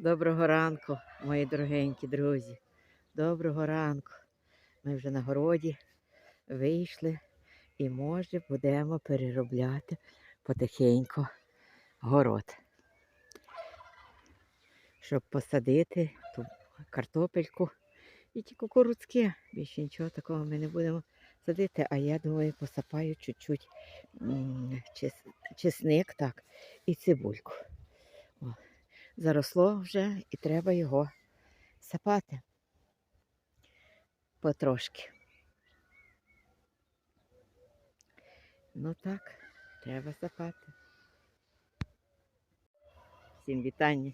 Доброго ранку, мої дорогенькі друзі. Доброго ранку. Ми вже на городі вийшли і, може, будемо переробляти потихеньку город. Щоб посадити ту картопельку і ті кукурудзки. Більше нічого такого ми не будемо садити, а я думаю, посапаю чуть-чуть чес- чесник так, і цибульку. Заросло вже і треба його сапати потрошки. Ну так, треба сапати. Всім вітання.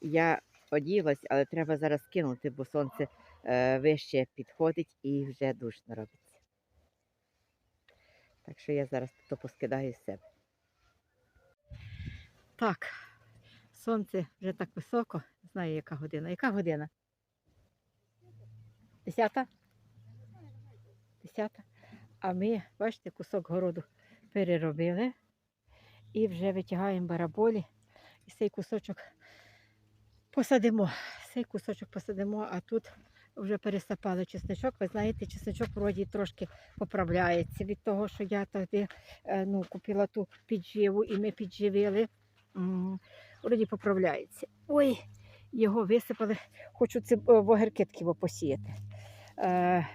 Я оділась, але треба зараз кинути, бо сонце е, вище підходить і вже душно робиться. Так що я зараз то поскидаю з себе. Так, сонце вже так високо. Не знаю, яка година. Яка година? Десята? Десята. А ми, бачите, кусок городу переробили і вже витягаємо бараболі. І цей кусочок посадимо. Цей кусочок посадимо, а тут вже пересапали чесничок. Ви знаєте, чесничок вроді трошки поправляється від того, що я тоді е, ну, купила ту підживу і ми підживили. Вроді поправляється. Ой, його висипали. Хочу ці вогеркитки посіяти. Е,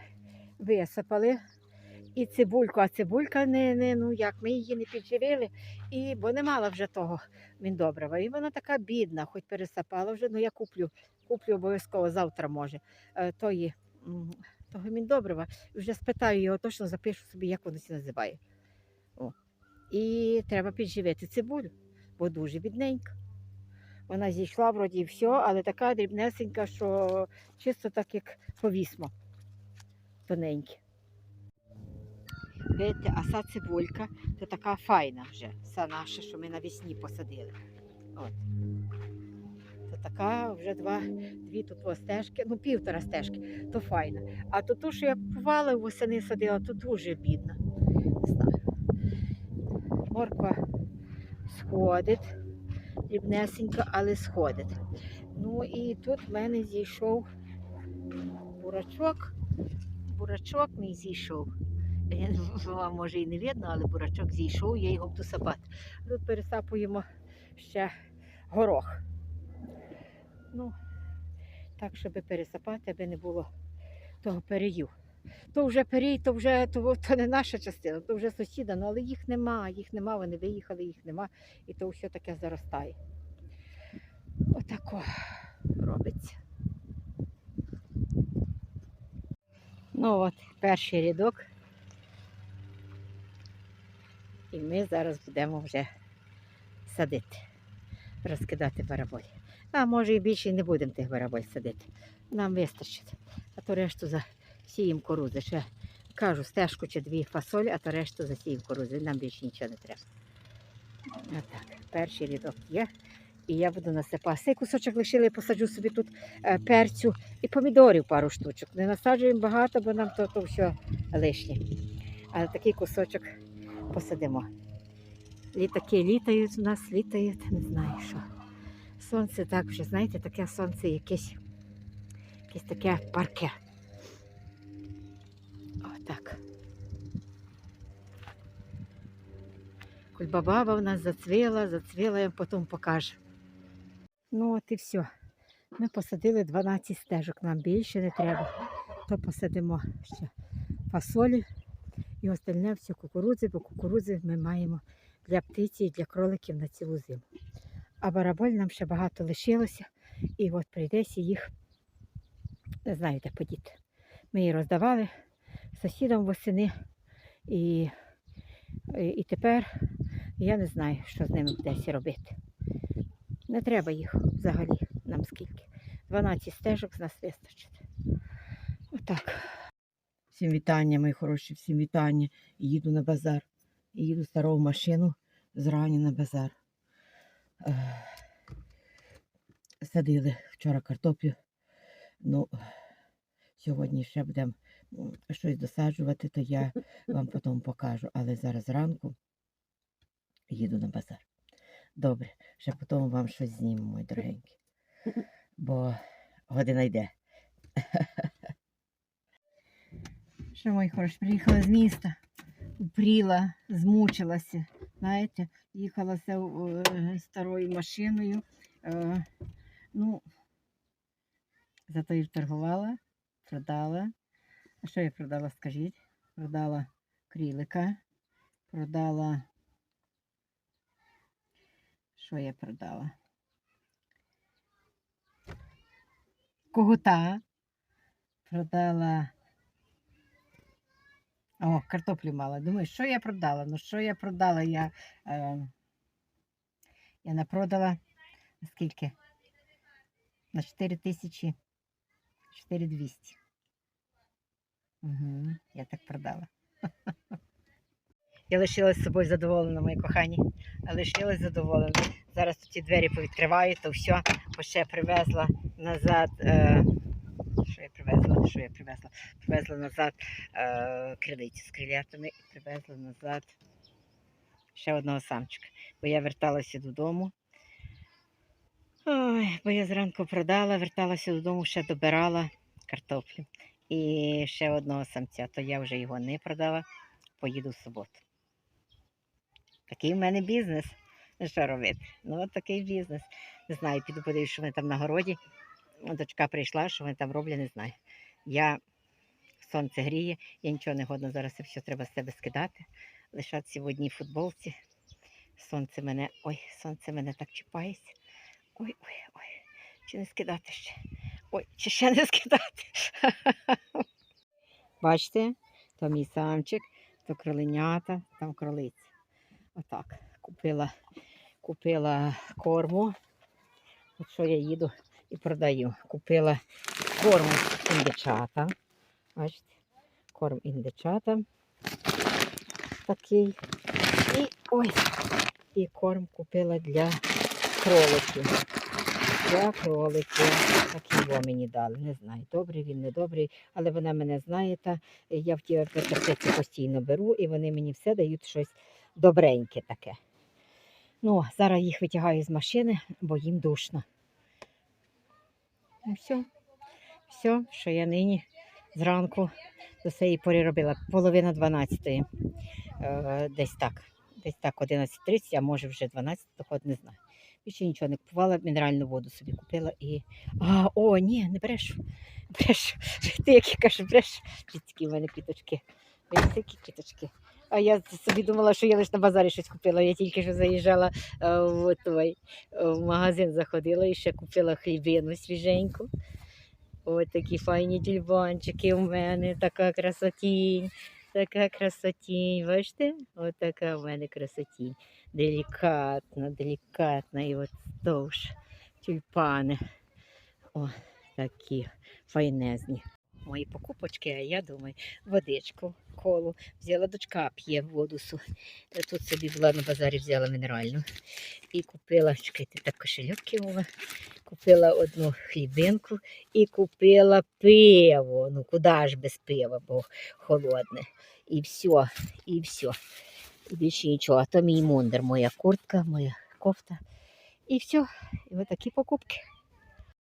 висипали. І цибульку, а цибулька не, не, ну як, ми її не підживили, і, бо не мала вже того міндобрива. І вона така бідна, хоч пересапала вже, ну я куплю, куплю обов'язково завтра може. Е, тої, того міндобрива. І вже спитаю його, точно запишу собі, як воно це називає. О. І треба підживити цибулю, бо дуже бідненька. Вона зійшла вроді і все, але така дрібнесенька, що чисто так, як повісмо. Тоненьке. Видите, а ця цибулька то така файна вже. Ця наша, що ми навесні посадили. От. То така вже два, дві тут стежки, ну півтора стежки, то файна. А то ту, що я купувала восени садила, то дуже бідна. Не знаю. Морква сходить, дрібнесенька, але сходить. Ну і тут в мене зійшов бурачок. Бурачок мій зійшов. Вам може і не видно, але бурачок зійшов, я його буду сапати. Тут пересапуємо ще горох. Ну, так, щоб пересапати, аби не було того перею. То вже перій, то вже то, то не наша частина, то вже сусіда, ну але їх нема, їх нема, вони виїхали, їх нема, і то все таке заростає. Отако робиться. Ну от, перший рядок. І ми зараз будемо вже садити, розкидати бараболь. А може і більше не будемо тих бараболь садити. Нам вистачить. А то решту засіємо корузи. Ще кажу, стежку чи дві фасолі, а то решту засіємо корузи. Нам більше нічого не треба. Отак, перший рядок є. І я буду насипати. Цей кусочок лишили, я посаджу собі тут е, перцю і помідорів пару штучок. Не насаджуємо багато, бо нам то, то все лишнє. Але такий кусочок посадимо. Літаки літають у нас, літають, не знаю що. Сонце так вже, знаєте, таке сонце якесь, якесь таке парке. Отак. Кульбабаба в нас зацвіла, зацвіла, я потім покажу. Ну от і все. Ми посадили 12 стежок, нам більше не треба. То посадимо ще фасолі і остальне все кукурудзи, бо кукурудзи ми маємо для птиці і для кроликів на цілу зиму. А бараболь нам ще багато лишилося, і от прийдеться їх, не знаю, де подіти. Ми її роздавали сусідам восени, і, і, і тепер я не знаю, що з ними десь робити. Не треба їх взагалі нам скільки. 12 стежок з нас вистачить. Отак. Всім вітання, мої хороші, всім вітання. Їду на базар. Їду стару машину зрані на базар. Е, Садили вчора картоплю. Ну, сьогодні ще будемо щось досаджувати, то я вам потім покажу. Але зараз зранку їду на базар. Добре, ще потім вам щось зніму, мої дорогенькі. бо година йде. Що, мої хороші, приїхала з міста, упріла, змучилася. Знаєте, їхалася е, старою машиною. Е, ну, зато і торгувала, продала. А що я продала, скажіть? Продала крілика, продала. Що я продала? Когута. Продала. О, картоплю мала. Думаю, що я продала? Ну, що я продала? Я, е, я напродала скільки? На 4 тисячі 4200. Угу, я так продала. Я лишилась з собою задоволена, мої кохані. Лишилась задоволена. Зараз тут ті двері повідкриваю, то все, бо ще привезла назад. Е, що я привезла? Що я привезла? Привезла назад е, криниці з крилятами і привезла назад ще одного самчика. Бо я верталася додому. Ой, бо я зранку продала, верталася додому, ще добирала картоплю. І ще одного самця, то я вже його не продала, поїду в суботу. Такий в мене бізнес. Що робити? Ну, от такий бізнес. Не знаю, піду подивлюсь, що вони там на городі. Дочка прийшла, що вони там роблять, не знаю. Я сонце гріє, я нічого не годна, зараз це все треба з себе скидати. Лишатися в одній футболці. Сонце мене, ой, сонце мене так чіпається. Ой, ой, ой. Чи не скидати ще? Ой, чи ще не скидати? Бачите, то мій самчик, то кроленята, там кролиця. Отак. Купила, купила корму. От що я їду і продаю. Купила корму індичата. Бачите, корм індичата. Такий. І ось. І корм купила для кроликів. Для кроликів. Такий його мені дали. Не знаю, добрий він, не добрий, але вона мене знає. Та я в ті аптеці постійно беру, і вони мені все дають щось добреньке таке. Ну, зараз їх витягаю з машини, бо їм душно. Ну, все. Все, що я нині зранку до цієї пори робила. Половина 12 е, десь так. Десь так, 11.30, а може вже 12, доходить, не знаю. Більше нічого не купувала, мінеральну воду собі купила і. А, о, ні, не брешу. Брешу. Ти які кажеш, бреш. Такі в мене квіточки. Такі квіточки. А я собі думала, що я лише на базарі щось купила. Я тільки що заїжджала в, той, в магазин, заходила і ще купила хлібину свіженьку. Ось такі файні тюльпанчики у мене, така красотінь, така красотінь. Бачите? Ось така в мене красотінь. Делікатна, делікатна. І от довж тюльпани. О, такі файнезні. Мої покупочки, а я думаю, водичку, колу. Взяла дочка, п'є воду. Е, Тут собі була на базарі, взяла мінеральну. І купила, чекайте, так кошельок кинула. Купила одну хлібинку і купила пиво. Ну куди ж без пива, бо холодне. І все, і все. І більше нічого. А то мій мундир, моя куртка, моя кофта. І все. І ось такі покупки.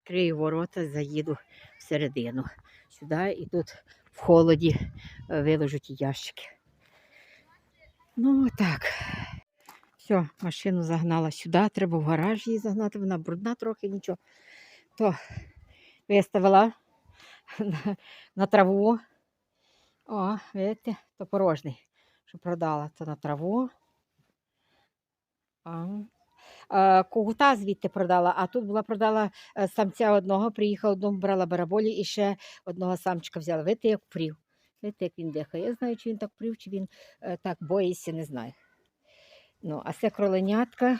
Крию ворота, заїду всередину. Сюди і тут в холоді е, виложуть ящики. Ну так. Все, машину загнала сюди, треба в гараж її загнати, вона брудна трохи, нічого. То виставила на, на траву. О, видите, то порожній, що продала, то на траву. А, Когута звідти продала, а тут була продала е, самця одного, приїхала одному, брала бараболі і ще одного самчика взяла. Видите, як прів. Видите, як він дихає. Я знаю, чи він так прів, чи він е, так боїться, не знаю. Ну, а це кроленятка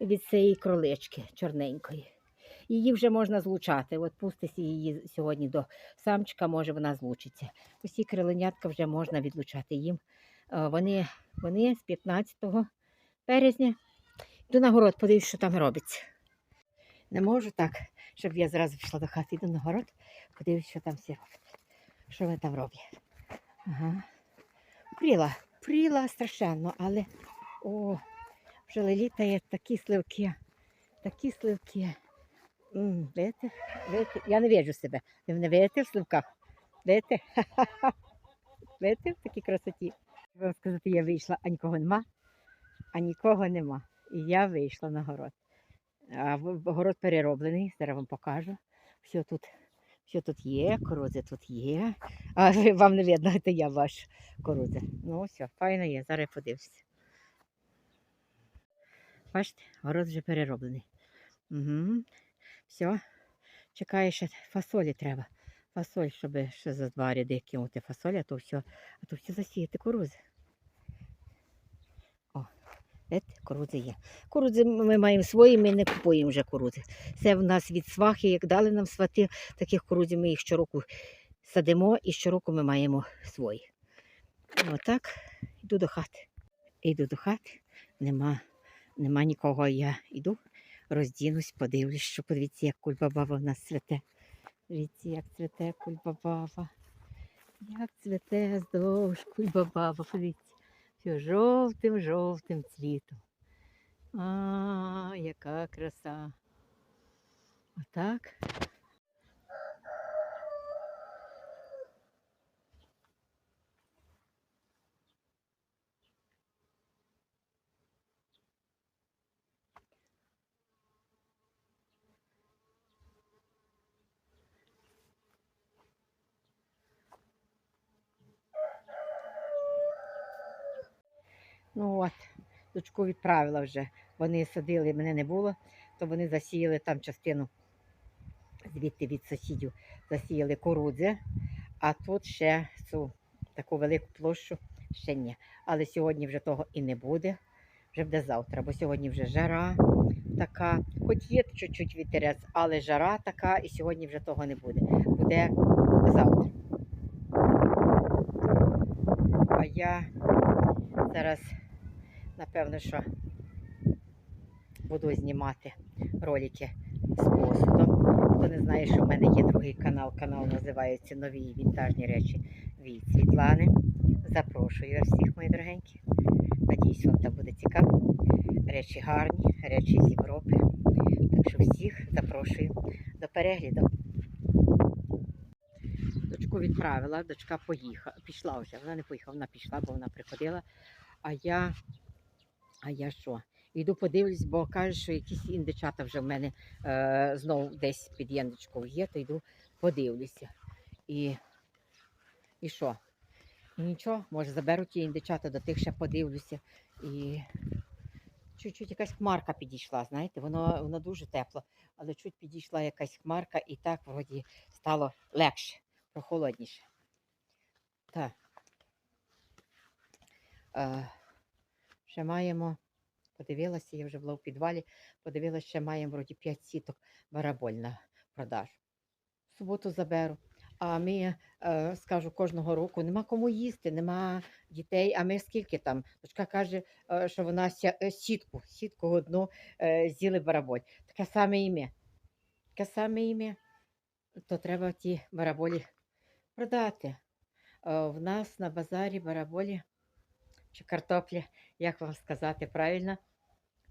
від цієї кролички чорненької. Її вже можна злучати. От пустися її сьогодні до самчика, може вона злучиться. Усі кроленятка вже можна відлучати їм. Е, Вони, вони з 15 березня. Йду на город, подивлюсь, що там робиться. Не можу так, щоб я зразу пішла до хати. Йду на город, подивлюсь, що там всі роблять. Що вони там роблять. Ага. Пріла, пріла страшенно, але о, вже літає такі сливки, такі сливки. М, Видите? Видите? Я не вижу себе. Ви мене видите в сливках? Видите? Видите в такій красоті? Вам сказати, я вийшла, а нікого нема, а нікого нема. І я вийшла на город. А город перероблений, зараз вам покажу. Все тут, все тут є, корози тут є. А вам не видно, це я ваш корози. Ну, все, файно є, зараз я подивлюся. Бачите, город вже перероблений. Угу. Все. Чекає ще фасолі треба. Фасоль, щоб ще за два ряди кинути фасоль, а то все, а то все засіяти кукурузи. Кукурудзи є. Кукурудзи ми маємо свої, ми не купуємо вже кукурудзи. Це в нас від свахи, як дали нам свати, таких кукурудзів ми їх щороку садимо і щороку ми маємо свої. Отак, йду до хати. Йду до хати, нема, нема нікого, я йду, роздінусь, подивлюсь, що подивіться, як кульбабава в нас цвете. Дивіться, як цвете кульбабава. Як цвете здовж кульбабава, подивіться. Все жовтим, жовтим цвітом. А, яка краса. Отак. Ну от, дочку відправила вже. Вони садили, мене не було, то вони засіяли там частину звідти від сусідів, засіяли курудзи, а тут ще цю таку велику площу ще ні. Але сьогодні вже того і не буде, вже буде завтра, бо сьогодні вже жара така, хоч є чуть-чуть вітерець, але жара така, і сьогодні вже того не буде. Буде завтра. А я зараз напевно, що буду знімати ролики з посудом. Хто не знає, що в мене є другий канал. Канал називається Нові вінтажні речі від Світлани. Запрошую вас всіх, мої дорогенькі. Надіюсь, вам там буде цікаво. Речі гарні, речі з Європи. Так що всіх запрошую до перегляду. Дочку відправила, дочка поїхала, пішла вже. Вона не поїхала, вона пішла, бо вона приходила. А я, а я що? Йду подивлюсь, бо каже, що якісь індичата вже в мене е, знову десь під яндичкою є, то йду подивлюся. І, і що? Нічого, може заберу ті індичата, до тих ще подивлюся. І чуть-чуть якась хмарка підійшла, знаєте, воно, воно дуже тепло, але чуть підійшла якась хмарка і так вроді стало легше, прохолодніше. Так. Е, ще маємо, подивилася, я вже була в підвалі, подивилася, ще маємо вроді 5 сіток бараболь на продажу. В суботу заберу. А ми, е, скажу, кожного року нема кому їсти, нема дітей. А ми скільки там? Дочка каже, е, що вона е, сітку, сітку одну з'їли бараболь. Таке саме ім'я. Таке саме ім'я. То треба ті бараболі продати. В нас на базарі бараболі чи картопля, як вам сказати правильно,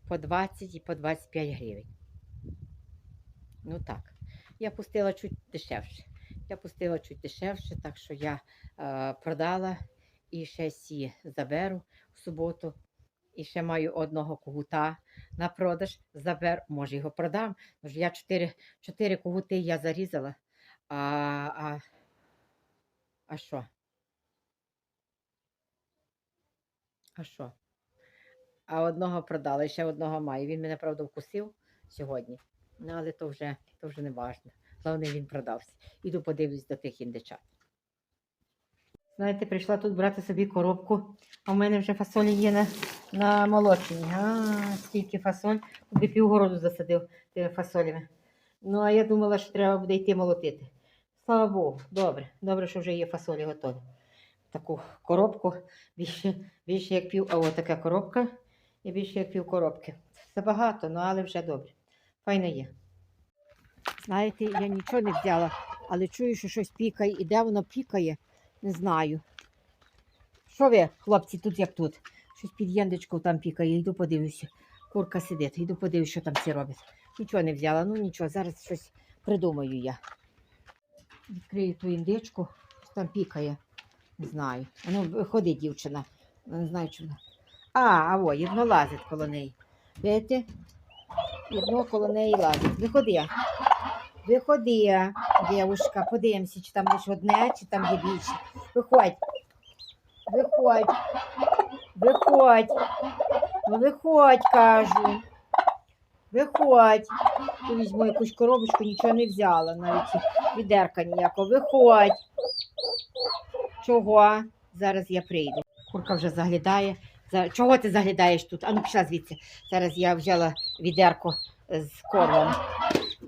по 20 і по 25 гривень. Ну так. Я пустила чуть дешевше. Я пустила чуть дешевше, так що я е, продала і ще сі заберу в суботу. І ще маю одного кугута на продаж. Забер, може його продам. Тож я чотири, чотири кугути я зарізала. А, а, а що? А що? А одного продала, і ще одного маю. Він мене, правда, вкусив сьогодні. Ну, але то вже, то вже не важно. Головне, він продався. Іду подивлюсь до тих індичат. Знаєте, прийшла тут брати собі коробку, а в мене вже фасолі є на, на молоченні. А, скільки фасоль. Туди півгороду засадив тими фасолями. Ну, а я думала, що треба буде йти молотити. Слава Богу, добре. Добре, що вже є фасолі готові. Таку коробку більше, більше як пів, а от така коробка і більше як пів коробки. Забагато, ну але вже добре. Файно є. Знаєте, я нічого не взяла, але чую, що щось пікає. І де воно пікає, не знаю. Що ви, хлопці, тут як тут? Щось під яндичкою там пікає, йду подивлюся. Курка сидить, йду подивлюся, що там всі роблять. Нічого не взяла, ну нічого, зараз щось придумаю я. Відкрию ту індичку, що там пікає. Знаю. Ну, ходи, дівчина. Не знаю, чому. А, а о, єдно лазить коло неї. Видите? Єдно коло неї лазить. Виходи. Виходи, дівушка, подивимося, чи там лише одне, чи там є більше. Виходь. Виходь. Виходь. Ну виходь, кажу. Виходь. Візьму якусь коробочку, нічого не взяла, навіть відерка ніякого. Виходь. Чого? Зараз я прийду. Курка вже заглядає. Чого ти заглядаєш тут? Ану, пішла звідси. Зараз я взяла відерко з кормом.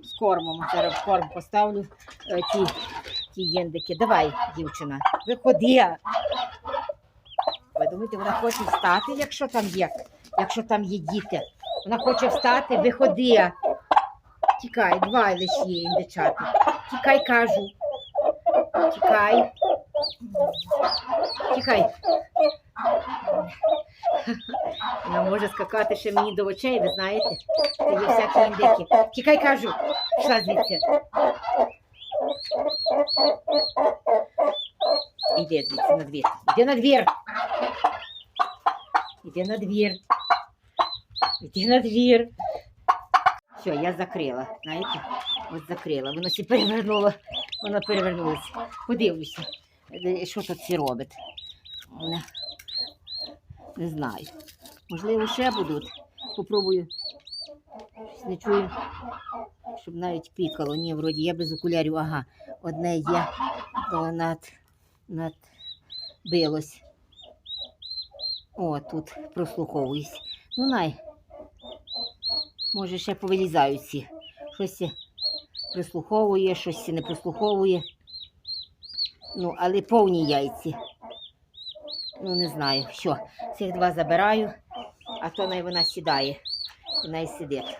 З кормом. Зараз в корм поставлю е, ті, ті єндики. Давай, дівчина, виходи. Ви думаєте, вона хоче встати, якщо там є, якщо там є діти. Вона хоче встати, виходи. Тікай, два лише є індичати. Тікай, кажу. Тікай. Тікай. Вона може скакати ще мені до очей, ви знаєте? Це є всякі індики. Тікай, кажу. Пішла звідси. Іди звідси на двір. Іди на двір. Іди на двір. Іди на двір. Все, я закрила, знаєте? От закрила. Воно всі перевернуло. Воно перевернулося. Подивлюся, що тут всі робить. Не, не знаю. Можливо, ще будуть. Попробую. Не чую, щоб навіть пікало. Ні, вроді я без окулярів. Ага, одне є, над, над билось. О, тут прослуховуюсь. Ну, най. Може, ще повилізають ці. Щось прислуховує, щось не прислуховує. Ну, але повні яйці. Ну, не знаю, що. Цих два забираю, а то най вона сідає. І сидить.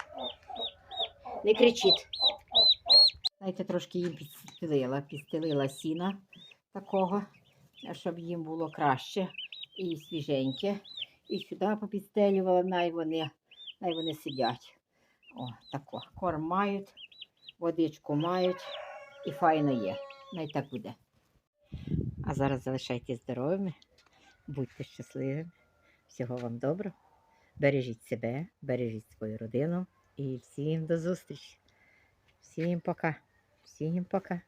Не кричить. Знаєте, трошки їм підстелила. Підстелила сіна такого, щоб їм було краще і свіженьке. І сюди попідстелювала, най вони, най вони сидять. О, тако. Корм мають, водичку мають і файно є. Най так буде. А зараз залишайтесь здоровими, будьте щасливими. Всього вам доброго. Бережіть себе, бережіть свою родину і всім до зустрічі. Всім пока. Всім пока.